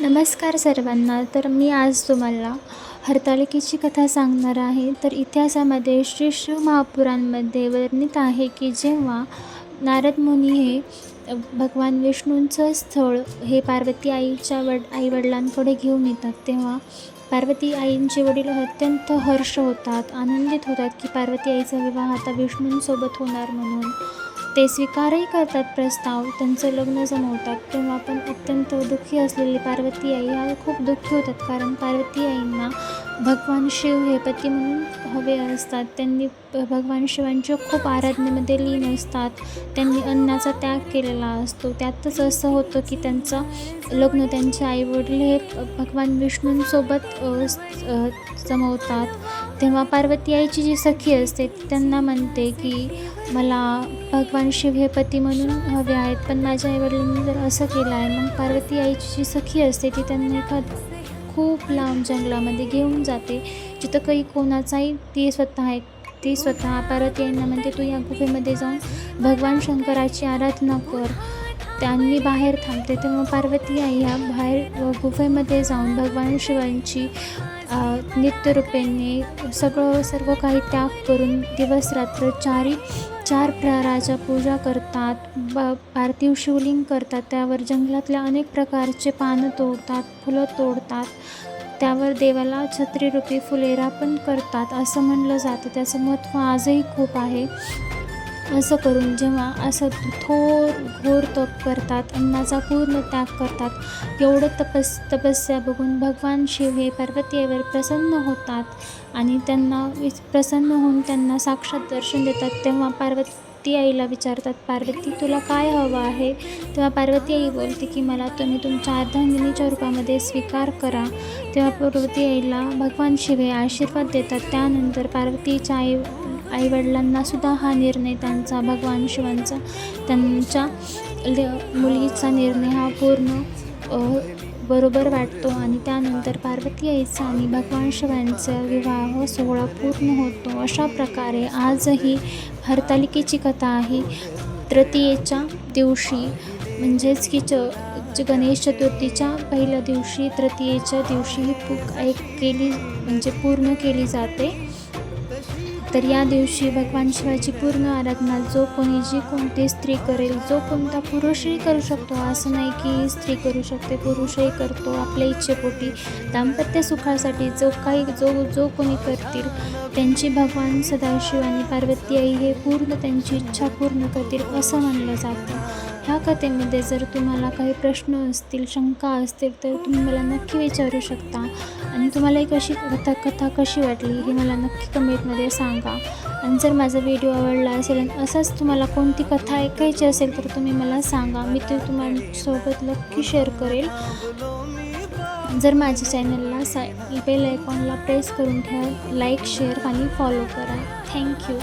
नमस्कार सर्वांना. तर मी आज तुम्हाला हरतालिकेची कथा सांगणार आहे. तर इतिहासामध्ये श्री शिव महापुराणमध्ये वर्णित आहे की जेव्हा नारद मुनी हे भगवान विष्णूंचं स्थळ हे पार्वती आईच्या वड आईवडिलांकडे घेऊन येतात तेव्हा पार्वती आईंचे वडील अत्यंत हर्ष होतात आनंदित होतात की पार्वती आईचा विवाह आता विष्णूंसोबत होणार म्हणून. ते स्वीकारही करतात प्रस्ताव त्यांचं लग्न जमवतात. तेव्हा पण अत्यंत दुःखी असलेली पार्वती आई ह्या खूप दुःखी होतात. कारण पार्वती आईंना भगवान शिव हे पती म्हणून हवे असतात. त्यांनी भगवान शिवांच्या खूप आराधनेमध्ये लीन असतात. त्यांनी अन्नाचा त्याग केलेला असतो. त्यातच असं होतं की त्यांचं लग्न त्यांचे आईवडील हे भगवान विष्णूंसोबत जमवतात. तेव्हा पार्वती आईची जी सखी असते त्यांना म्हणते की मला भगवान शिव हे पती म्हणून हवे आहेत पण माझ्या आईवडिलांनी जर असं केलं आहे मग पार्वती आईची जी सखी असते ती त्यांना एका खूप लांब जंगलामध्ये घेऊन जाते. जिथं काही कोणाचाही ती स्वतः आहे. ती स्वतः पार्वती आईंना म्हणते तू या गुफेमध्ये जाऊन भगवान शंकराची आराधना कर. त्यांनी बाहेर थांबते तेव्हा पार्वती आई ह्या बाहेर गुफेमध्ये जाऊन भगवान शिवांची नित्यरूपेने सगळं सर्व काही त्याग करून दिवस रात्र चारी चार प्रहराच्या पूजा करतात ब पार्थिव शिवलिंग करतात. त्यावर जंगलातल्या अनेक प्रकारचे पानं तोडतात फुलं तोडतात. त्यावर देवाला छत्रीरूपी फुलेरा पण करतात असं म्हणलं जातं. त्याचं महत्त्व आजही खूप आहे. असं करून जेव्हा असं थोर घोर तप करतात अन्नाचा पूर्ण त्याग करतात. एवढं तपस तपस्या बघून भगवान शिव हे पार्वतीवर प्रसन्न होतात आणि त्यांना प्रसन्न होऊन त्यांना साक्षात दर्शन देतात. तेव्हा पार्वती आईला विचारतात पार्वती तुला काय हवं आहे? तेव्हा पार्वती आई बोलते की मला तुम्ही तुमच्या अर्धांगिनीच्या रूपामध्ये स्वीकार करा. तेव्हा पार्वती आईला भगवान शिव हे आशीर्वाद देतात. त्यानंतर पार्वतीच्या आई आईवडिलांना सुद्धा हा निर्णय त्यांचा भगवान शिवांचा त्यांच्या ल मुलीचा निर्णय हा पूर्ण बरोबर वाटतो आणि त्यानंतर पार्वती आईचा आणि भगवान शिवांचा विवाह सोहळा पूर्ण होतो. अशा प्रकारे आजही हरतालिकेची कथा आहे. तृतीयेच्या दिवशी म्हणजेच की च च- गणेश चतुर्थीच्या पहिल्या दिवशी तृतीयेच्या दिवशी ही पू एक केली म्हणजे पूर्ण केली जाते. तर या दिवशी भगवान शिवाची पूर्ण आराधना जो कोणी जी कोणती स्त्री करेल जो कोणता पुरुषही करू शकतो असं नाही की स्त्री करू शकते पुरुषही करतो आपल्या इच्छेपोटी दाम्पत्य सुखासाठी जो काही जो जो कोणी करतील त्यांची भगवान सदाशिव आणि पार्वती आई हे पूर्ण त्यांची इच्छा पूर्ण करतील असं मानलं जातं. ह्या कथेमध्ये जर तुम्हाला काही प्रश्न असतील शंका असतील तर तुम्ही मला नक्की विचारू शकता. आणि तुम्हाला एक अशी कथा कथा कशी वाटली हे मला नक्की कमेंटमध्ये सांगा. आणि जर माझा व्हिडिओ आवडला असेल आणि असंच तुम्हाला कोणती कथा ऐकायची असेल तर तुम्ही मला सांगा. मी ते तुम्हाला नक्की शेअर करेल. जर माझ्या चॅनलला सा बेल आयकॉनला प्रेस करून ठेवा लाईक शेअर आणि फॉलो करा. Thank you